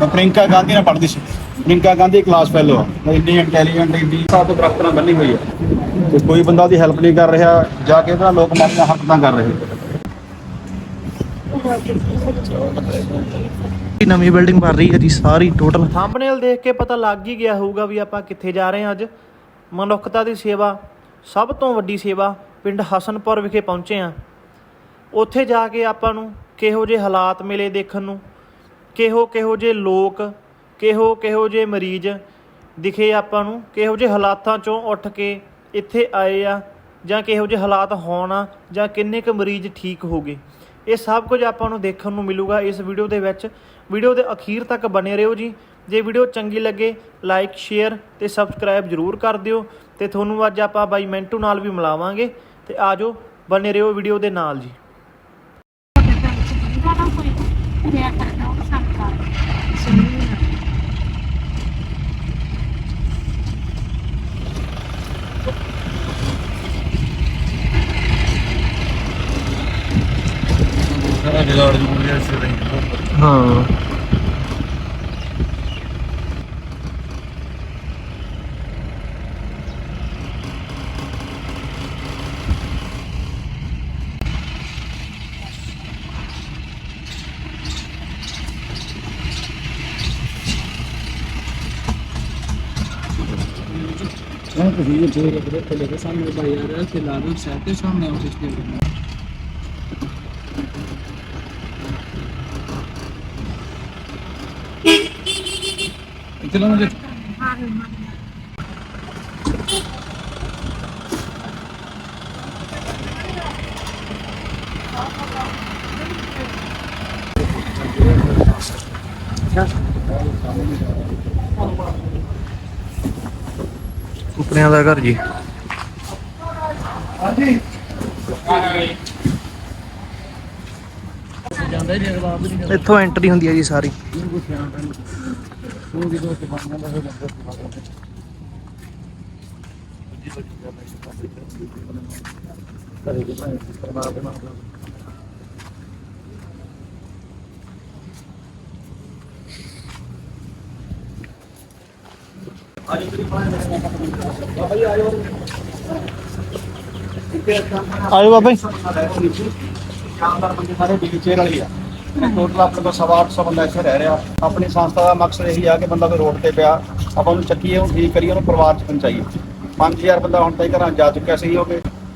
ਮੈਂ ਪ੍ਰਿੰਕਾ ਗਾਂਧੀ ਨਾਲ ਪੜ੍ਹਦੀ ਸੀ। ਪ੍ਰਿੰਕਾ ਗਾਂਧੀ ਕਲਾਸ ਫੈਲੋ ਆ ਇੰਨੀ ਇੰਟੈਲੀਜੈਂਟ ਇੰਨੀ ਸਾਥ ਦਰਖਤ ਨਾਲ ਬੰਨੀ ਹੋਈ ਹੈ ਤੇ ਕੋਈ ਬੰਦਾ ਉਹਦੀ ਹੈਲਪ ਨਹੀਂ ਕਰ ਰਿਹਾ ਜਾ ਕੇ ਉਹਦਾ ਲੋਕ ਮਾਰੀਆਂ ਹਰਕਤਾਂ ਕਰ ਰਹੇ। ਇਹ ਨਵੀਂ ਬਿਲਡਿੰਗ ਬਣ ਰਹੀ ਹੈ ਜੀ ਸਾਰੀ ਟੋਟਲ ਥੰਬਨੇਲ ਦੇਖ ਕੇ ਪਤਾ ਲੱਗ ਹੀ ਗਿਆ ਹੋਊਗਾ ਵੀ ਆਪਾਂ ਕਿੱਥੇ ਜਾ ਰਹੇ ਹਾਂ ਅੱਜ। ਮਨੁੱਖਤਾ ਦੀ ਸੇਵਾ ਸਭ ਤੋਂ ਵੱਡੀ ਸੇਵਾ ਪਿੰਡ ਹਸਨਪੁਰ ਵਿਖੇ ਪਹੁੰਚੇ ਹਾਂ। ਉੱਥੇ ਜਾ ਕੇ ਆਪਾਂ ਨੂੰ ਕਿਹੋ ਜਿਹੇ ਹਾਲਾਤ ਮਿਲੇ ਦੇਖਣ ਨੂੰ ਕਿਹੋ ਕਿਹੋ ਜਿਹੇ ਲੋਕ, ਕਿਹੋ ਕਿਹੋ ਜਿਹੇ ਮਰੀਜ਼ ਦਿਖੇ ਆਪਾਂ ਨੂੰ, ਕਿਹੋ ਜਿਹੇ ਹਾਲਾਤਾਂ ਚੋਂ ਉੱਠ ਕੇ ਇੱਥੇ ਆਏ ਆ, ਜਾਂ ਕਿਹੋ ਜਿਹੇ ਹਾਲਾਤ ਹੋਣ ਆ, ਜਾਂ ਕਿੰਨੇ ਕੁ ਮਰੀਜ਼ ਠੀਕ ਹੋ ਗਏ। ਇਹ ਸਭ ਕੁਝ ਆਪਾਂ ਨੂੰ ਦੇਖਣ ਨੂੰ ਮਿਲੂਗਾ ਇਸ ਵੀਡੀਓ ਦੇ ਵਿੱਚ। ਵੀਡੀਓ ਦੇ ਅਖੀਰ ਤੱਕ ਬਨੇ ਰਹੋ ਜੀ। ਜੇ ਵੀਡੀਓ ਚੰਗੀ ਲੱਗੇ, ਲਾਈਕ, ਸ਼ੇਅਰ ਤੇ ਸਬਸਕ੍ਰਾਈਬ ਜਰੂਰ ਕਰ ਦਿਓ। ਤੇ ਤੁਹਾਨੂੰ ਅੱਜ ਆਪਾਂ ਬਾਈ ਮੈਂਟੂ ਨਾਲ ਵੀ ਮਿਲਾਵਾਂਗੇ। ਤੇ ਆਜੋ ਬਨੇ ਰਹੋ ਵੀਡੀਓ ਦੇ ਨਾਲ ਜੀ। ਹਾਂ ਤੁਸੀਂ ਇਹ ਜਿਹੜੇ ਬੜੇ ਥੱਲੇ ਦੇ ਸਾਹਮਣੇ ਭਾਈ ਆ ਰਿਹਾ ਤੇ ਲਾ ਦੋ ਸਾਈਡ ਤੇ ਸਾਹਮਣੇ ਆਫਿਸ ਦੇ ਚਲੋ ਮੁਝੇ ਸੁਪਨਿਆਂ ਦਾ ਘਰ ਜੀ ਜਾਂਦਾ ਹੀ ਨਹੀਂ ਅਗਲਾ ਆਪ ਨਹੀਂ ਇੱਥੋਂ ਐਂਟਰੀ ਹੁੰਦੀ ਹੈ ਜੀ ਸਾਰੀ। ਕੁਝ ਧਿਆਨ ਰੱਖਣਾ ਉਹ ਵੀ ਦੋ ਤੇ ਬੰਨਾਂ ਦਾ ਫਿਰ ਬੰਦਾ ਕਰੇ ਕਿ ਭਾਈ ਪਰਮਾਤਮਾ ਦੇ ਨਾਲ ਆਇਓ ਬਾਬਾ ਜੀ। ਸ਼ਾਨਦਾਰ ਬੰਦੇ ਸਾਰੇ ਵੀਲਚੇਅਰ ਵਾਲੀ ਆ। ਟੋਟਲ ਆਪਣੇ ਕੋਲ ਸਵਾ 800 ਬੰਦਾ ਇੱਥੇ ਰਹਿ ਰਿਹਾ। ਆਪਣੀ ਸੰਸਥਾ ਦਾ ਮਕਸਦ ਇਹੀ ਆ ਕਿ ਬੰਦਾ ਕੋਈ ਰੋਡ ਤੇ ਪਿਆ, ਆਪਾਂ ਉਹਨੂੰ ਚੱਕੀਏ, ਉਹਨੂੰ ਠੀਕ ਕਰੀਏ, ਉਹਨੂੰ ਪਰਿਵਾਰ ਚ ਪਹੁੰਚਾਈਏ। 5000 ਬੰਦਾ ਹੁਣ ਤਾਈਂ ਘਰਾਂ ਜਾ ਚੁੱਕਿਆ ਸਹੀ ਹੋ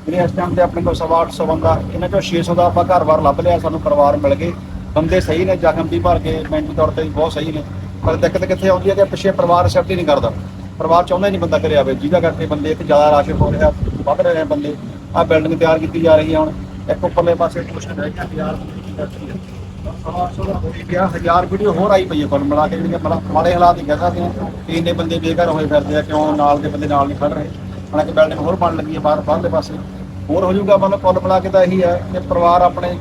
ਜਿਹੜੇ ਇਸ ਟਾਈਮ ਤੇ ਆਪਣੇ ਕੋਲ ਸਵਾ 800 ਬੰਦਾ, ਇਹਨਾਂ ਚੋਂ 600 ਦਾ ਆਪਾਂ ਘਰ-ਬਾਰ ਲੱਭ ਲਿਆ, ਸਾਨੂੰ ਪਰਿਵਾਰ ਮਿਲ ਗਏ। ਬੰਦੇ ਸਹੀ ਨੇ, ਜ਼ਖਮ ਵੀ ਭਰ ਕੇ ਮੈਂਟਲੀ ਤੌਰ ਤੇ ਵੀ ਬਹੁਤ ਸਹੀ ਨੇ। ਪਰ ਦਿੱਕਤ ਕਿੱਥੇ ਆਉਂਦੀ ਹੈ ਕਿ ਪਿੱਛੇ ਪਰਿਵਾਰ accept ਹੀ ਨਹੀਂ ਕਰਦਾ। ਪਰਿਵਾਰ ਚਾਹੁੰਦਾ ਹੀ ਨਹੀਂ ਬੰਦਾ ਘਰੇ ਆਵੇ, ਜਿਹਦਾ ਕਰਕੇ ਬੰਦੇ ਇੱਥੇ ਜ਼ਿਆਦਾ ਰਸ਼ ਹੋ ਰਿਹਾ, ਵੱਧ ਰਹੇ ਨੇ ਬੰਦੇ। ਆ ਬਿਲਡਿੰਗ ਤਿਆਰ ਕੀਤੀ ਜਾ ਰਹੀ ਹੈ ਹੁਣ। ਇੱਕ ਉੱਪਰਲੇ ਪਾਸੇ ਕੁਛ ਰਹਿ ਗਿਆ ਹਜ਼ਾਰ ਗਿਆ ਹਜ਼ਾਰ ਵੀਡੀਓ ਹੋਰ ਆਈ ਪਈ ਹੈ ਪਰ ਮਿਲਾ ਕੇ, ਜਿਹੜੀਆਂ ਬੜਾ ਮਾੜੇ ਹਾਲਾਤ ਹੀ ਕਹਿ ਸਕਦੇ ਇੰਨੇ ਬੰਦੇ ਬੇਘਰ ਹੋਏ ਫਿਰਦੇ ਆ, ਕਿਉਂ ਨਾਲ ਦੇ ਬੰਦੇ ਨਾਲ ਨਹੀਂ ਖੜ ਰਹੇ? ਹਾਲਾਂਕਿ ਬਿਲਡਿੰਗ ਹੋਰ ਬਣ ਲੱਗੀ ਹੈ ਬਾਹਰ ਬਾਹਰਲੇ ਪਾਸੇ। ਹੋਰ ਹੋ ਜਾਊਗਾ ਮਤਲਬ ਕੁੱਲ ਬਣਾ ਕੇ ਤਾਂ ਇਹੀ ਹੈ ਕਿ ਪਰਿਵਾਰ ਆਪਣੇ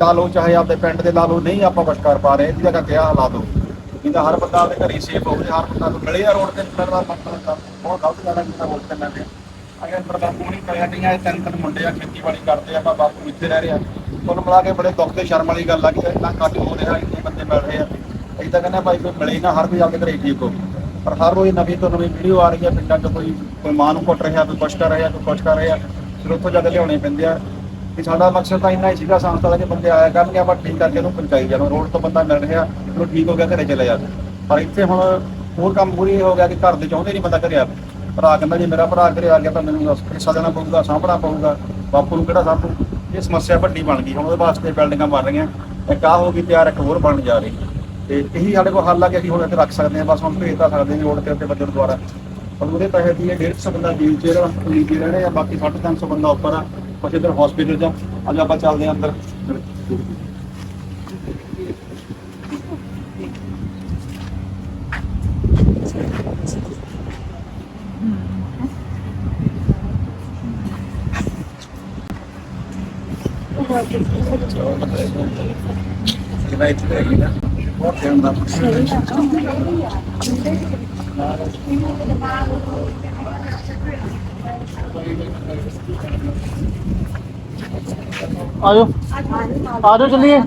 ਲਾ ਲਓ, ਚਾਹੇ ਆਪਦੇ ਪਿੰਡ ਦੇ ਲਾ ਲਓ, ਨਹੀਂ ਆਪਾਂ ਕੁਛ ਕਰ ਪਾ ਰਹੇ, ਇਹਦੀ ਜਗ੍ਹਾ ਕਿਹਾ ਹਾਲਾਤ ਹੋ ਜਿੰਦਾ ਹਰ ਬੰਦਾ ਆਪਦੇ ਘਰੇ ਸੇਫ ਹੋਵੇ ਹਰ ਬੰਦਾ ਨੂੰ ਮਿਲੇ ਆ ਰੋਡ ਤੇ ਮਿਲਣ ਦਾ ਮਤਲਬ ਬਹੁਤ ਗਲਤ ਗੱਲ ਹੈ ਜਿੱਦਾਂ ਰੋਡ ਤੇ ਮਿਲਦੇ ਆ। ਅਗਰ ਅੰਦਰ ਬਾਪੂ ਨਹੀਂ ਕਰਿਆ ਨਹੀਂ ਆਏ ਤਿੰਨ ਤਿੰਨ ਮੁੰਡੇ ਆ, ਖੇਤੀਬਾੜੀ ਕਰਦੇ ਆ ਬਾਪੂ ਇੱਥੇ ਰਹਿ ਰਹੇ ਕੁੱਲ ਮਿਲਾ ਕੇ ਬੜੇ ਦੁੱਖ ਤੇ ਸ਼ਰਮ ਵਾਲੀ ਗੱਲ ਆ ਕਿ ਇੰਨਾ ਘੱਟ ਹੋ ਰਿਹਾ, ਇੰਨੇ ਬੰਦੇ ਮਿਲ ਰਹੇ ਆ। ਅਸੀਂ ਤਾਂ ਕਹਿੰਦੇ ਭਾਈ ਕੋਈ ਮਿਲੇ ਨਾ, ਹਰ ਕੋਈ ਆਪਦੇ ਘਰੇ ਠੀਕ ਹੋ। ਪਰ ਹਰ ਰੋਜ਼ ਨਵੀਂ ਤੋਂ ਨਵੀਂ ਵੀਡੀਓ ਆ ਰਹੀ ਹੈ ਪਿੰਡਾਂ 'ਚ ਕੋਈ ਕੋਈ ਮਾਂ ਨੂੰ ਕੁੱਟ ਰਿਹਾ, ਕੋਈ ਕੁਛ ਕਰ ਰਿਹਾ, ਕੋਈ ਕੁਛ ਕਰ ਰਿਹਾ। ਫਿਰ ਉੱਥੋਂ ਜਾ ਕੇ ਲਿਆਉਣੇ ਪੈਂਦੇ ਆ। ਕਿ ਸਾਡਾ ਮਕਸਦ ਤਾਂ ਇੰਨਾ ਹੀ ਸੀਗਾ ਸੰਸਥਾ ਦਾ ਕਿ ਬੰਦੇ ਆਇਆ ਕਰਨਗੇ, ਆਪਾਂ ਠੀਕ ਕਰਕੇ ਉਹਨੂੰ ਪਹੁੰਚਾਈ ਜਾਣਾ। ਰੋਡ ਤੋਂ ਬੰਦਾ ਮਿਲ ਰਿਹਾ, ਉਹਨੂੰ ਠੀਕ ਹੋ ਗਿਆ, ਘਰੇ ਚਲੇ ਜਾਵੇ ਪਰ ਇੱਥੇ ਹੁਣ ਹੋਰ ਕੰਮ ਪੂਰੀ ਹੋ ਗਿਆ ਕਿ ਘਰ ਦੇ ਚਾਹੁੰਦੇ ਨਹੀਂ ਬੰਦਾ ਘਰੇ ਆਵੇ ਭਰਾ ਕਹਿੰਦਾ ਜੇ ਮੇਰਾ ਭਰਾ ਘਰੇ ਆ ਗਿਆ ਤਾਂ ਮੈਨੂੰ ਹਿੱਸਾ ਦੇਣਾ ਪਊਗਾ ਸਾਂਭਣਾ ਪਊਗਾ, ਬਾਪੂ ਨੂੰ ਕਿਹੜਾ ਸਾਂਭੂ? ਇਹ ਸਮੱਸਿਆ ਵੱਡੀ ਬਣ ਗਈ, ਹੁਣ ਉਹਦੇ ਵਾਸਤੇ ਬਿਲਡਿੰਗਾਂ ਬਣ ਰਹੀਆਂ, ਇੱਕ ਆਹ ਹੋ ਗਈ ਤਿਆਰ ਇੱਕ ਹੋਰ ਬਣ ਜਾ ਰਹੀ। ਤੇ ਇਹੀ ਸਾਡੇ ਕੋਲ ਹੱਲ ਆ ਕਿ ਅਸੀਂ ਹੁਣ ਇੱਥੇ ਰੱਖ ਸਕਦੇ ਹਾਂ, ਬਸ ਹੁਣ ਭੇਜ ਤਾਂ ਸਕਦੇ ਹਾਂ ਰੋਡ ਤੇ ਉੱਤੇ ਬੰਦੇ ਦੁਆਰਾ। ਪਰ ਉਹਦੇ ਪੈਸੇ ਦੀ 150 ਬੰਦਾ ਵੀਲ ਚੇਅਰ ਨੀਚੇ ਰਹਿਣੇ ਆ, ਬਾਕੀ 350 ਬੰਦਾ ਉੱਪਰ ਆ, ਕੁਛ ਇੱਧਰ ਹਸਪੀਟਲ ਚ ਅੱਜ ਆਪਾਂ ਚੱਲਦੇ ਹਾਂ ਅੰਦਰ। آ جاؤ چلیے۔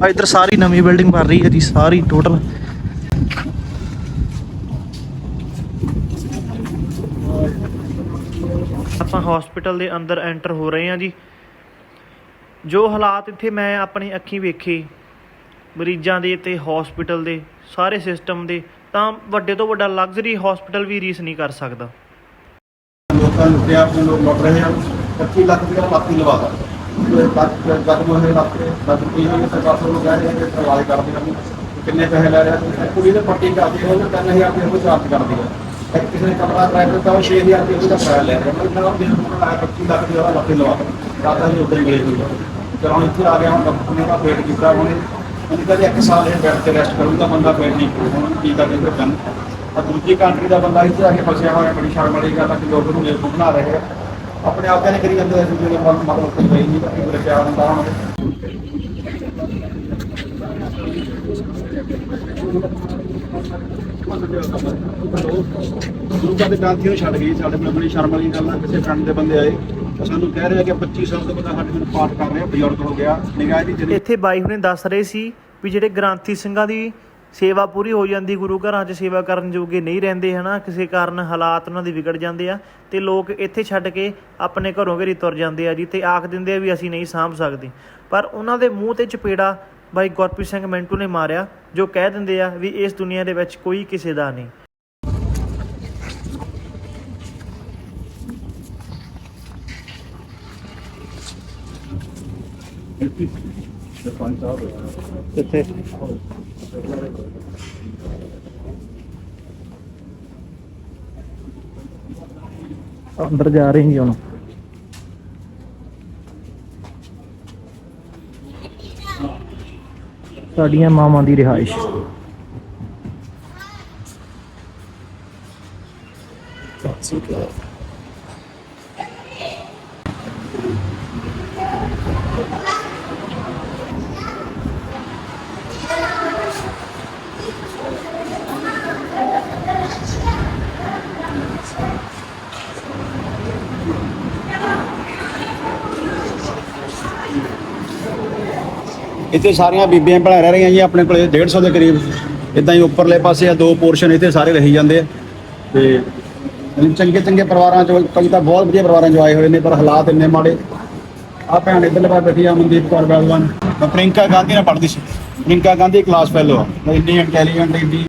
ادھر ساری نمی بلڈنگ بن رہی ہے جی ساری ٹوٹل ਹਸਪੀਟਲ ਦੇ ਅੰਦਰ ਐਂਟਰ ਹੋ ਰਹੇ ਹਾਂ ਜੀ। ਜੋ ਹਾਲਾਤ ਇੱਥੇ ਮੈਂ ਆਪਣੀ ਅੱਖੀਂ ਵੇਖੇ, ਮਰੀਜ਼ਾਂ ਦੇ ਤੇ ਹਸਪੀਟਲ ਦੇ, ਸਾਰੇ ਸਿਸਟਮ ਦੇ, ਤਾਂ ਵੱਡੇ ਤੋਂ ਵੱਡਾ ਲਗਜ਼ਰੀ ਹਸਪੀਟਲ ਵੀ ਰੀਸ ਨਹੀਂ ਕਰ ਸਕਦਾ। ਲੋਕਾਂ ਨੂੰ ਤੇ ਆਪਣੇ ਲੋਕ ਲੁੱਟ ਰਹੇ ਹਨ 25 ਲੱਖ ਰੁਪਏ ਬਾਕੀ ਲਵਾਦਾ ਲੱਖ ਲੱਖ ਮੋਹਰੇ ਲੱਖ ਲੱਖ ਰੁਪਏ ਨੇ ਸਰਕਾਰ ਨੂੰ ਕਹਿ ਰਹੇ ਕਿ ਪ੍ਰਵਾਹ ਕਰਦੇ ਹਨ ਕਿੰਨੇ ਪੈਸੇ ਲੈ ਰਿਹਾ ਕੁੜੀ ਦੇ ਪੱਟੀ ਕਰਦੇ ਉਹ 3000 ਰੁਪਏ ਉਹ ਚਾਰਜ ਕਰਦੀ ਹੈ ਇੱਕ ਕਿਸੇ ਨੇ ਕਮਰਾ ਕਿਰਾਏ ਤਾਂ 6000 ਰੁਪਏ ਉਹਦਾ ਕਿਰਾਇਆ ਲੈ ਰਿਹਾ ਮੈਂ ਨਾਲ ਬਿਲ ਬਣਾਇਆ 25 ਲੱਖ ਰੁਪਏ ਦਾ ਲੱਖ ਲਵਾਦਾ ਰਾਤਾਂ ਹੀ ਉਧਰ ਗਏ ਹੋਏ ਚਲੋ ਹੁਣ ਇੱਥੇ ਆ ਗਿਆ ਹੁਣ ਡਾਕਟਰ ਦਾ ਪੇਟ ਕੀਤਾ ਉਹਨੇ ਉਹਨੇ ਕਹਿੰਦੇ ਇੱਕ ਸਾਲ ਇਹ ਬੈਠ ਕੇ ਰੈਸਟ ਕਰੂਗਾ ਬੰਦਾ ਪੇਟ ਨਹੀਂ ਹੁਣ ਕੀ ਕਰਦੇ ਫਿਰ ਕੰਨ ਆ ਦੂਜੀ ਕੰਟਰੀ ਦਾ ਬੰਦਾ ਇੱਥੇ ਆ ਕੇ ਫਸਿਆ ਹੋਇਆ ਬੜੀ ਸ਼ਰਮ ਵਾਲੀ ਗੱਲ ਆ ਕਿ ਲੋਕ ਨੂੰ ਬੇਵਕੂਫ ਬਣਾ ਰਹੇ ਆ ਆਪਣੇ ਆਪ ਕਹਿੰਦੇ ਕਰੀ ਜਾਂਦੇ ਅਸੀਂ ਜਿਹੜੇ ਮਤਲਬ ਕੋਈ ਗਈ ਨਹੀਂ ਕਿ ਮੇਰੇ ਪਿਆਰ ਹੁੰਦਾ ਹੁਣ ਗੁਰੂਆਂ ਦੇ ਗ੍ਰੰਥੀ ਨੂੰ ਛੱਡ ਗਈ ਸਾਡੇ ਕੋਲ ਬੜੀ ਸ਼ਰਮ ਵਾਲੀ ਗੱਲ ਆ ਕਿਸੇ ਪਿੰਡ ਦੇ ਬੰਦੇ ਆਏ ਉਹ ਸਾਨੂੰ ਕਹਿ ਰਹੇ ਕਿ 25 ਸਾਲ ਤੋਂ ਬੰਦਾ ਸਾਡੇ ਕੋਲ ਪਾਠ ਕਰ ਰਿਹਾ ਬਜ਼ੁਰਗ ਹੋ ਗਿਆ ਨਿਗਾਹ ਦੀ ਜਿਹੜੀ ਇੱਥੇ ਬਾਈ ਹੁਣੇ ਦੱਸ ਰਹੇ ਸੀ ਵੀ ਜਿਹੜੇ ਗ੍ਰਾਂਥੀ ਸਿੰਘਾਂ ਦੀ ਸੇਵਾ ਪੂਰੀ ਹੋ ਜਾਂਦੀ, ਗੁਰੂ ਘਰਾਂ 'ਚ ਸੇਵਾ ਕਰਨ ਜੋਗੇ ਨਹੀਂ ਰਹਿੰਦੇ, ਹਨਾ, ਕਿਸੇ ਕਾਰਨ ਹਾਲਾਤ ਉਹਨਾਂ ਦੇ ਵਿਗੜ ਜਾਂਦੇ ਆ ਤੇ ਲੋਕ ਇੱਥੇ ਛੱਡ ਕੇ ਆਪਣੇ ਘਰੋਂ ਘਰੀ ਤੁਰ ਜਾਂਦੇ ਆ ਜੀ ਤੇ ਆਖ ਦਿੰਦੇ ਆ ਵੀ ਅਸੀਂ ਨਹੀਂ ਸਾਂਭ ਸਕਦੇ। ਪਰ ਉਹਨਾਂ ਦੇ ਮੂੰਹ ਤੇ ਚਪੇੜਾ ਬਾਈ ਗੁਰਪ੍ਰੀਤ ਸਿੰਘ ਮਿੰਟੂ ਨੇ ਮਾਰਿਆ, ਜੋ ਕਹਿ ਦਿੰਦੇ ਆ ਵੀ ਇਸ ਦੁਨੀਆ ਦੇ ਵਿੱਚ ਕੋਈ ਕਿਸੇ ਦਾ ਨਹੀਂ। ਕਿੱਥੇ ਅੰਦਰ ਜਾ ਰਹੇ ਜੀ ਹੁਣ। ਸਾਡੀਆਂ ਮਾਵਾਂ ਦੀ ਰਿਹਾਇਸ਼। ਇੱਥੇ ਸਾਰੀਆਂ ਬੀਬੀਆਂ ਭੈਣਾਂ ਰਹਿ ਰਹੀਆਂ ਜੀ, ਆਪਣੇ ਕੋਲੇ 150 ਦੇ ਕਰੀਬ। ਇਦਾਂ ਹੀ ਉੱਪਰਲੇ ਪਾਸੇ ਆ, ਦੋ ਪੋਰਸ਼ਨ ਇੱਥੇ ਸਾਰੇ ਰਹੀ ਜਾਂਦੇ ਆ। ਤੇ ਚੰਗੇ ਚੰਗੇ ਪਰਿਵਾਰਾਂ ਚੋਂ, ਕਈ ਤਾਂ ਬਹੁਤ ਵਧੀਆ ਪਰਿਵਾਰਾਂ ਚੋਂ ਆਏ ਹੋਏ ਨੇ, ਪਰ ਹਾਲਾਤ ਇੰਨੇ ਮਾੜੇ। ਆ ਭੈਣ ਇੱਧਰਲੇ ਪਾਸੇ ਬੈਠੀ ਆ, ਮਨਦੀਪ ਕੌਰ ਬੈਲਵਾਨ ਮੈਂ ਪ੍ਰਿੰਕਾ ਗਾਂਧੀ ਨਾਲ ਪੜ੍ਹਦੀ ਸੀ। ਪ੍ਰਿੰਕਾ ਗਾਂਧੀ ਕਲਾਸ ਫੈਲੋ ਆ। ਇੰਨੀ ਇੰਟੈਲੀਜੈਂਟ ਇੰਨੀ